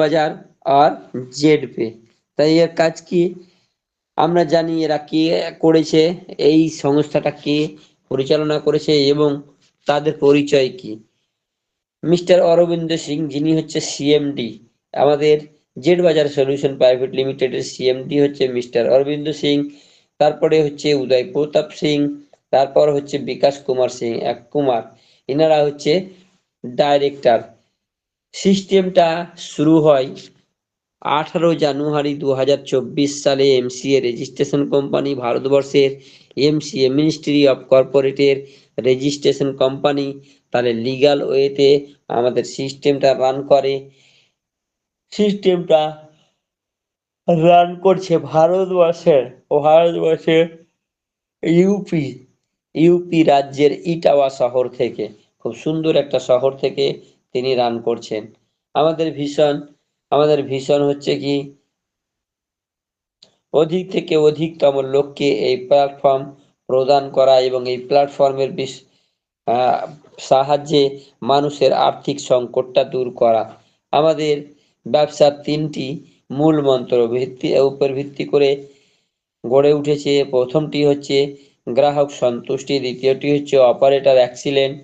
বাজার আর Z pay তাই এর কাজ কি? আমরা জানি এরা কে করেছে, এই সংস্থাটা কে পরিচালনা করেছে এবং তাদের পরিচয় কি। মিস্টার অরবিন্দ সিং যিনি হচ্ছে সিএমডি আমাদের জেড বাজার সলিউশন প্রাইভেট লিমিটেডের সিএমডি হচ্ছে মিস্টার অরবিন্দ সিং, তারপরে হচ্ছে উদয় প্রতাপ সিং, তারপর হচ্ছে বিকাশ কুমার সিং, এক কুমার। এনারা হচ্ছে ডাইরেক্টর সিস্টেমটা শুরু হয় আঠারো জানুয়ারি দু হাজার চব্বিশ সালে এমসিএ রেজিস্ট্রেশন কোম্পানি ভারতবর্ষের এমসিএ মিনিস্ট্রি অফ কর্পোরেটের রেজিস্ট্রেশন কোম্পানি তাহলে লিগাল ওয়েতে আমাদের সিস্টেমটা রান করে। সিস্টেমটা রান করছে ভারতবর্ষের ভারতবর্ষের ইউপি ইউপি রাজ্যের ইটাওয়া শহর থেকে। খুব সুন্দর একটা শহর থেকে তিনি রান করছেন। আমাদের ভীষণ আমাদের ভীষণ হচ্ছে কি, অধিক থেকে অধিকতম লোককে এই প্ল্যাটফর্ম প্রদান করা এবং এই প্ল্যাটফর্মের বিশ সাহায্যে মানুষের আর্থিক সংকটটা দূর করা। আমাদের ব্যবসার তিনটি মূল মন্ত্র ভিত্তি উপর ভিত্তি করে গড়ে উঠেছে। প্রথমটি হচ্ছে গ্রাহক সন্তুষ্টি, দ্বিতীয়টি হচ্ছে অপারেটর অ্যাক্সিলেন্ট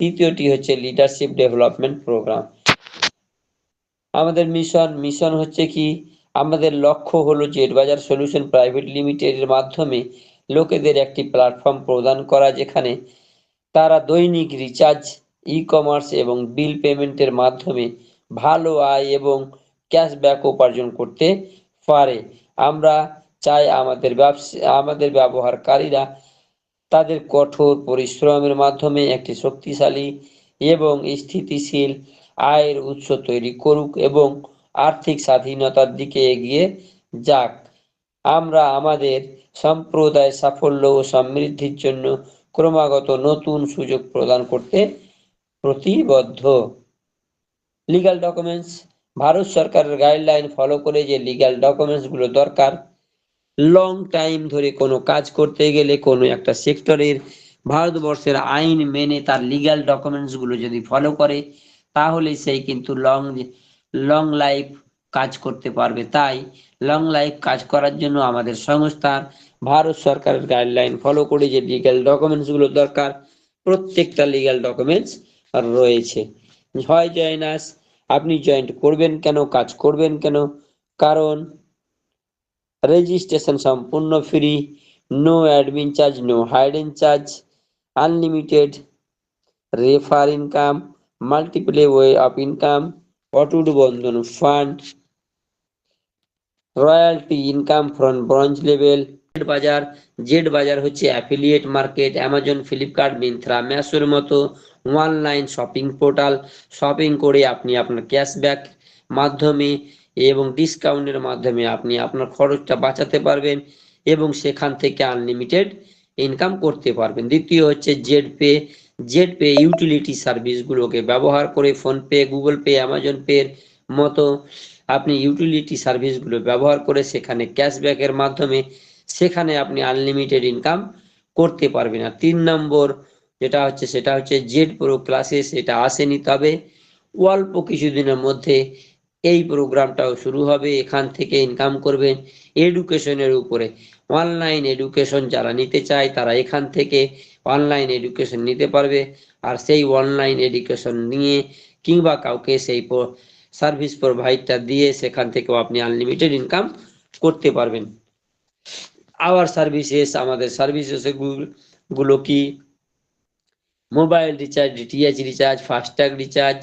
তৃতীয়টি হচ্ছে লিডারশিপ ডেভেলপমেন্ট প্রোগ্রাম আমাদের মিশন মিশন হচ্ছে কি? আমাদের লক্ষ্য হলো জেড বাজার সলিউশন প্রাইভেট লিমিটেডের মাধ্যমে লোকেদের একটি প্ল্যাটফর্ম প্রদান করা, যেখানে তারা দৈনিক রিচার্জ ই কমার্স এবং বিল পেমেন্টের মাধ্যমে ভালো আয় এবং ক্যাশব্যাক উপার্জন করতে পারে। আমরা চাই আমাদের ব্যবসা, আমাদের ব্যবহারকারীরা তাদের কঠোর পরিশ্রমের মাধ্যমে একটি শক্তিশালী এবং স্থিতিশীল আয়ের উৎস তৈরি করুক এবং আর্থিক স্বাধীনতার দিকে এগিয়ে যাক। আমরা আমাদের সম্প্রদায় সাফল্য ও সমৃদ্ধির জন্য ক্রমাগত নতুন সুযোগ প্রদান করতে প্রতিবদ্ধ। লিগ্যাল ডকুমেন্টস ভারত সরকারের গাইডলাইন ফলো করে যে লিগ্যাল ডকুমেন্টসগুলো দরকার লং টাইম ধরে কোনো কাজ করতে গেলে কোনো একটা সেক্টরের ভারতবর্ষের আইন মেনে তার লিগ্যাল ডকুমেন্টসগুলো যদি ফলো করে, তাহলে সেই কিন্তু লং লং লাইফ কাজ করতে পারবে। তাই লং লাইফ কাজ করার জন্য আমাদের সংস্থার, ভারত সরকারের গাইডলাইন ফলো করে যে লিগ্যাল ডকুমেন্টসগুলো দরকার, প্রত্যেকটা লিগ্যাল ডকুমেন্টস রয়েছে। হয় জয়নাস আপনি জয়েন্ট করবেন কেন, কাজ করবেন কেন? কারণ রেজিস্ট্রেশন সম্পূর্ণ free no admin charge no hidden charge unlimited refer income multiple way of income Atut Bandhan fund royalty income from bronze level Bazaar Z Bazaar হচ্ছে affiliate market Amazon Flipkart Myntra Meesho মতো online shopping portal shopping করে আপনি আপনার cashback মাধ্যমে এবং ডিসকাউন্টের মাধ্যমে আপনি আপনার খরচটা বাঁচাতে পারবেন এবং সেখান থেকে আনলিমিটেড ইনকাম করতে পারবেন। দ্বিতীয় হচ্ছে Z Pay Z Pay utility সার্ভিসগুলোকে ব্যবহার করে ফোনপে গুগল পে অ্যামাজন পের মতো আপনি ইউটিলিটি সার্ভিসগুলো ব্যবহার করে সেখানে ক্যাশব্যাকের মাধ্যমে সেখানে আপনি আনলিমিটেড ইনকাম করতে পারবেন। আর তিন নম্বর যেটা হচ্ছে, সেটা হচ্ছে জেড প্রো ক্লাসেস এটা আসেনি। তবে অল্প কিছুদিনের মধ্যে এই প্রোগ্রামটাও শুরু হবে, এখান থেকে ইনকাম করবেন এডুকেশনের উপরে। অনলাইন এডুকেশন যারা নিতে চায়, তারা এখান থেকে অনলাইন এডুকেশন নিতে পারবে। আর সেই অনলাইন এডুকেশন নিয়ে কিংবা কাউকে সেই সার্ভিস প্রোভাইডটা দিয়ে সেখান থেকেও আপনি আনলিমিটেড ইনকাম করতে পারবেন। আওয়ার সার্ভিসেস আমাদের সার্ভিসেসগুলো কি? Mobile recharge DTH recharge FASTag recharge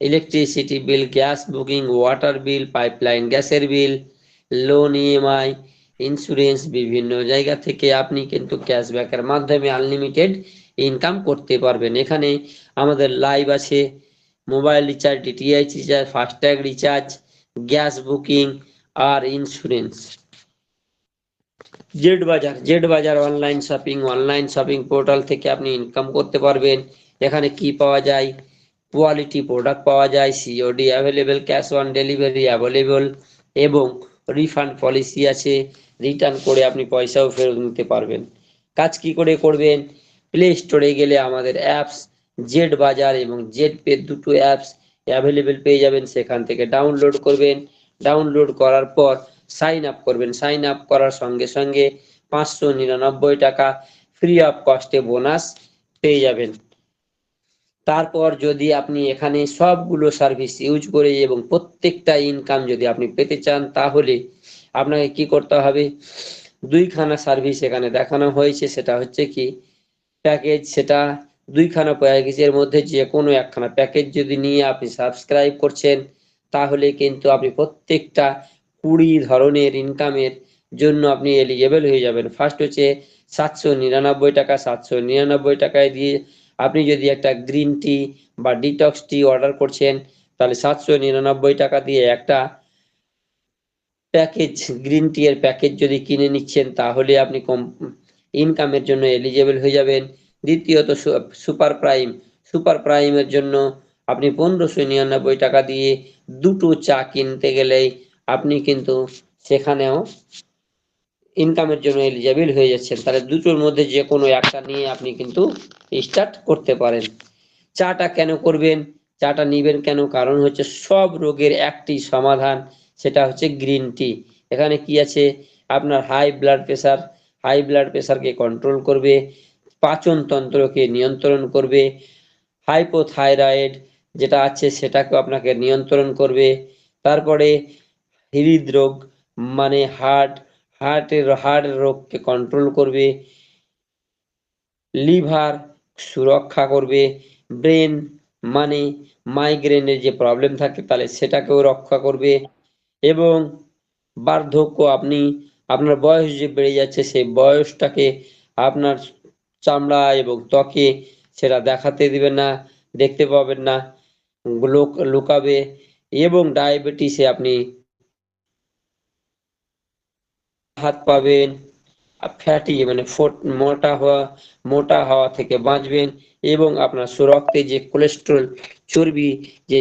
electricity bill gas booking water bill pipeline গ্যাসের বিল লোন ইএমআই ইন্স্যুরেন্স বিভিন্ন জায়গা থেকে আপনি কিন্তু ক্যাশব্যাকের মাধ্যমে আনলিমিটেড ইনকাম করতে পারবেন। এখানে আমাদের লাইভ আছে mobile recharge DTH recharge FASTag recharge gas booking আর insurance Z Bazaar Z Bazaar online shopping online shopping portal থেকে আপনি ইনকাম করতে পারবেন। এখানে কি পাওয়া যায়? কোয়ালিটি প্রোডাক্ট পাওয়া যায় COD available cash on delivery available এবং রিফান্ড পলিসি আছে রিটার্ন করে আপনি পয়সাও ফেরত নিতে পারবেন। কাজ কি করে করবেন? প্লে স্টোরে গেলে আমাদের অ্যাপস জেড বাজার এবং জেড পে দুটো অ্যাপস অ্যাভেলেবেল পেয়ে যাবেন, সেখান থেকে ডাউনলোড করবেন। ডাউনলোড করার পর সাইন আপ করবেন। সাইন আপ করার সঙ্গে সঙ্গে পাঁচশো নিরানব্বই টাকা ফ্রি অফ কস্টে বোনাস পেয়ে যাবেন। তারপর যদি আপনি এখানে সবগুলো সার্ভিস ইউজ করে এবং প্রত্যেকটা ইনকাম যদি আপনি পেতে চান, তাহলে আপনাকে কি করতে হবে? দুইখানা সার্ভিস এখানে দেখানো হয়েছে। সেটা হচ্ছে কি প্যাকেজ সেটা দুইখানা প্যাকেজের মধ্যে যে কোনো একখানা প্যাকেজ যদি নিয়ে আপনি সাবস্ক্রাইব করছেন, তাহলে কিন্তু আপনি প্রত্যেকটা কুড়ি ধরনের ইনকামের জন্য আপনি এলিজেবল হয়ে যাবেন। ফার্স্ট হচ্ছে সাতশো নিরানব্বই টাকা। সাতশো নিরানব্বই টাকায় দিয়ে আপনি যদি একটা গ্রিন টি বা ডিটক্স টি অর্ডার করছেন, তাহলে সাতশো নিরানব্বই টাকা দিয়ে একটা প্যাকেজ, গ্রিন টি এর প্যাকেজ যদি কিনে নিচ্ছেন, তাহলে আপনি কম ইনকামের জন্য এলিজেবল হয়ে যাবেন। দ্বিতীয়ত সুপার প্রাইম। সুপার প্রাইমের জন্য আপনি পনেরোশো নিরানব্বই টাকা দিয়ে দুটো চা কিনতে গেলেই আপনি কিন্তু সেখানেও ইনকামের জন্য এলিজেবল হয়ে যাচ্ছেন, তাহলে দুটোর মধ্যে যে কোনো একটা নিয়ে আপনি কিন্তু স্টার্ট করতে পারেন। চাটা কেন করবেন? চাটা নিবেন কেন? কারণ হচ্ছে সব রোগের একটি সমাধান, সেটা হচ্ছে গ্রিন টি এখানে কি আছে? আপনার high blood pressure high blood প্রেশারকে control করবে পাচন তন্ত্রকে নিয়ন্ত্রণ করবে হাইপোথাইরয়েড যেটা আছে সেটাকে আপনাকে নিয়ন্ত্রণ করবে, তারপরে হৃদরোগ মানে হার্ট হার্টের হার্ট রোগকে কন্ট্রোল করবে লিভার সুরক্ষা করবে ব্রেন মানে মাইগ্রেনের যে প্রবলেম থাকে তাহলে সেটাকেও রক্ষা করবে এবং বার্ধক্য আপনি, আপনার বয়স যে বেড়ে যাচ্ছে সেই বয়সটাকে আপনার চামড়া এবং ত্বকে সেটা দেখাতে দিবেন না, দেখতে পাবেন না, লোক, লুকাবে এবং ডায়াবেটিসে আপনি হাত পাবেন ফ্যাটি মানে মোটা হওয়া মোটা হওয়া থেকে বাঁচবেন এবং আপনার রক্তে যে কোলেস্ট্রল চর্বি, যে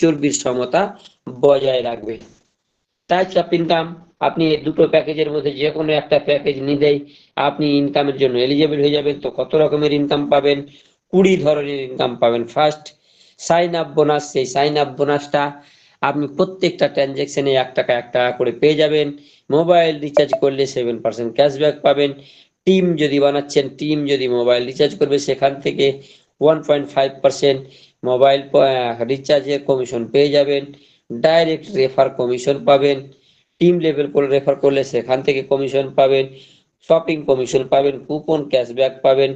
চর্বির সমতা বজায় রাখবে। টাইপস অফ ইনকাম আপনি এই দুটো প্যাকেজের মধ্যে যে কোনো একটা প্যাকেজ নিলেই আপনি ইনকামের জন্য এলিজেবল হয়ে যাবেন। তো কত রকমের ইনকাম পাবেন? কুড়ি ধরনের ইনকাম পাবেন। ফার্স্ট সাইন আপ বোনাস সেই সাইন আপ বোনাসটা আপনি প্রত্যেকটা ট্রানজেকশনে এক টাকা এক টাকা করে পেয়ে যাবেন। মোবাইল রিচার্জ করলে সেভেন পার্সেন্ট ক্যাশব্যাক পাবেন। টিম যদি বানাচ্ছেন টিম যদি মোবাইল রিচার্জ করবে, সেখান থেকে one point five percent mobile রিচার্জের কমিশন পেয়ে যাবেন। ডাইরেক্ট রেফার কমিশন পাবেন। টিম লেভেল করে রেফার করলে সেখান থেকে কমিশন পাবেন। শপিং কমিশন পাবেন কুপন ক্যাশব্যাক পাবেন।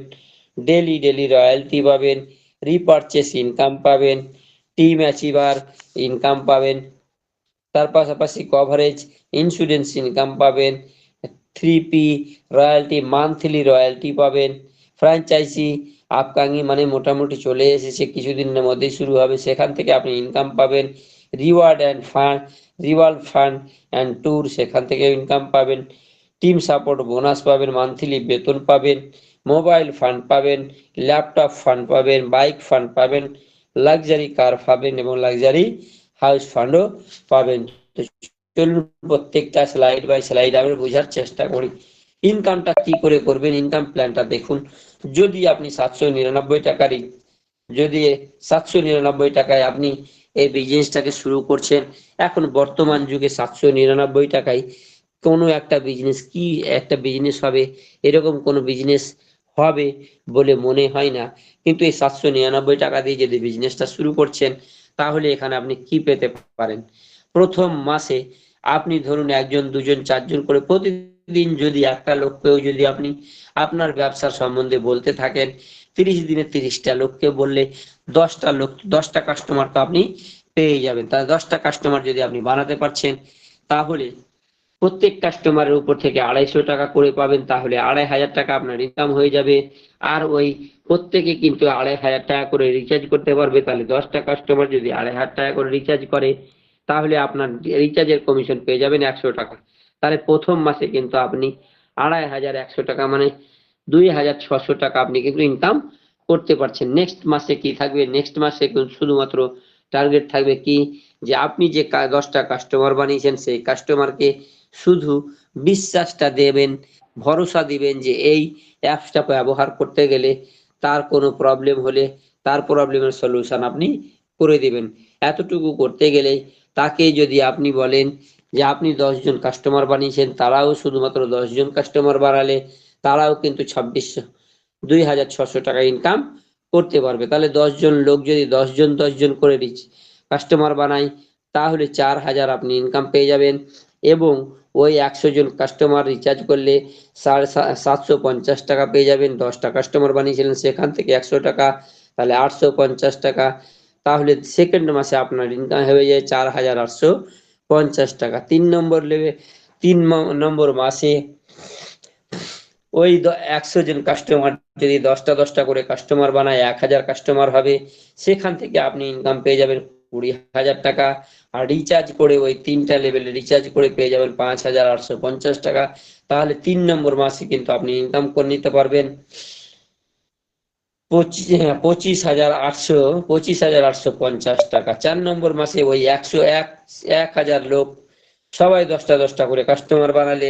ডেলি ডেলি রয়্যালটি পাবেন। রিপারচেস ইনকাম পাবেন। টিম অ্যাচিভার ইনকাম পাবেন। তার পাশাপাশি কভারেজ ইন্স্যুরেন্স ইনকাম পাবেন। Three P royalty monthly royalty পাবেন। ফ্র্যাঞ্চাইজি আপকাঙ্গি মানে মোটামুটি চলে এসেছে, কিছুদিনের মধ্যেই শুরু হবে। সেখান থেকে আপনি ইনকাম পাবেন। Reward and fund reward fund and tour সেখান থেকে ইনকাম পাবেন। টিম সাপোর্ট বোনাস পাবেন মান্থলি বেতন পাবেন। মোবাইল ফান্ড পাবেন ল্যাপটপ ফান্ড পাবেন বাইক ফান্ড পাবেন। লাক্সারি কার পাবেন এবং লাক্সারি হাউস ফান্ডও পাবেন। চলুন প্রত্যেকটা স্লাইড বাই স্লাইড আমি বোঝার চেষ্টা করি। ইনকামটা কি করে করবেন? ইনকাম প্ল্যানটা দেখুন। যদি আপনি সাতশো নিরানব্বই টাকারই, যদি সাতশো নিরানব্বই টাকায় আপনি এই বিজনেসটাকে শুরু করছেন, এখন বর্তমান যুগে সাতশো নিরানব্বই টাকায় কোনো একটা বিজনেস কি একটা বিজনেস হবে? এরকম কোনো বিজনেস হবে বলে মনে হয় না। কিন্তু এই সাতশো নিরানব্বই টাকা দিয়ে যদি বিজনেসটা শুরু করছেন, তাহলে এখানে আপনি কি পেতে পারেন? প্রথম মাসে আপনি ধরুন একজন, দুজন, চারজন করে প্রতিদিন যদি একটা লোককেও যদি আপনি আপনার ব্যবসার সম্বন্ধে বলতে থাকেন, তিরিশ দিনে তিরিশটা লোককে বললে দশটা লোক, দশটা কাস্টমার তো আপনি পেয়ে যাবেন। তাহলে দশটা কাস্টমার যদি আপনি বানাতে পারছেন, তাহলে প্রত্যেক কাস্টমারের উপর থেকে আড়াইশো টাকা করে পাবেন, তাহলে আড়াই হাজার টাকা আপনার ইনকাম হয়ে যাবে। আর ওই প্রত্যেকে কিন্তু আড়াই হাজার টাকা করে রিচার্জ করতে পারবে। তাহলে দশটা কাস্টমার যদি আড়াই হাজার টাকা করে রিচার্জ করে, তাহলে আপনার রিচার্জের কমিশন পেয়ে যাবেন একশো টাকা। তাহলে প্রথম মাসে কিন্তু আপনি আড়াই হাজার একশো টাকা মানে দুই হাজার ছশো টাকা আপনি কিন্তু ইনকাম করতে পারছেন। নেক্সট মাসে কি থাকবে? নেক্সট মাসে শুধুমাত্র টার্গেট থাকবে কি? যে আপনি যে দশটা কাস্টমার বানিয়েছেন, সেই কাস্টমারকে শুধু বিশ্বাসটা দেবেন, ভরসা দিবেন যে এই অ্যাপসটা ব্যবহার করতে গেলে তার কোনো প্রবলেম হলে তার প্রবলেমের সলিউশন আপনি করে দিবেন। এতটুকু করতে গেলে তাকে যদি আপনি বলেন যে আপনি দশজন কাস্টমার বানিয়েছেন, তারাও শুধুমাত্র দশজন কাস্টমার বাড়ালে তারাও কিন্তু ছাব্বিশশো দুই হাজার ছশো টাকা ইনকাম করতে পারবে। তাহলে দশজন লোক যদি দশজন দশজন করে রিচ কাস্টমার বানায়, তাহলে চার হাজার আপনি ইনকাম পেয়ে যাবেন এবং ওই একশো জন কাস্টমার রিচার্জ করলে সাড়ে সাতশো পঞ্চাশ টাকা পেয়ে যাবেন, দশটা কাস্টমার বানিয়েছিলেন সেখান থেকে একশো টাকা, তাহলে আটশো পঞ্চাশ টাকা। তাহলে সেকেন্ড মাসে আপনার ইনকাম হয়ে যায় চার হাজার আটশো পঞ্চাশ টাকা। তিন নম্বর লেবে তিন নম্বর মাসে ওই একশো জন কাস্টমার যদি দশটা দশটা করে কাস্টমার বানায়, এক হাজার কাস্টমার হবে, সেখান থেকে আপনি ইনকাম পেয়ে যাবেন। কুড়ি হাজার টাকা আর রিচার্জ করে ওই তিনটা লেভেলে রিচার্জ করে পেয়ে যাবেন পাঁচ হাজার আটশো পঞ্চাশ টাকা। তাহলে তিন নম্বর মাসে কিন্তু আপনি ইনকাম করে নিতে পারবেন। হ্যাঁ, পঁচিশ হাজার আটশো পঁচিশ হাজার আটশো পঞ্চাশ টাকা। চার নম্বর মাসে ওই একশো এক এক হাজার লোক সবাই দশটা দশটা করে কাস্টমার বানালে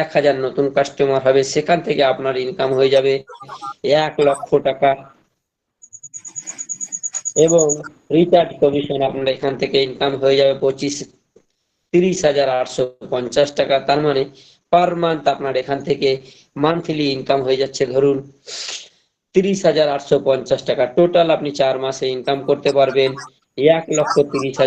এক হাজার নতুন কাস্টমার হবে সেখান থেকে আপনার ইনকাম হয়ে যাবে। এক লক্ষ টাকা এবং রিচার্জ কমিশন আপনার এখান থেকে ইনকাম হয়ে যাবে পঁচিশ, তিরিশ হাজার আটশো পঞ্চাশ টাকা। তার মানে পার মান্থ আপনার এখান থেকে মান্থলি ইনকাম হয়ে যাচ্ছে ধরুন তিরিশ হাজার আটশো পঞ্চাশ টাকা। টোটাল আপনি চার মাসে ইনকাম করতে পারবেন। এক লক্ষ তিরিশ হাজার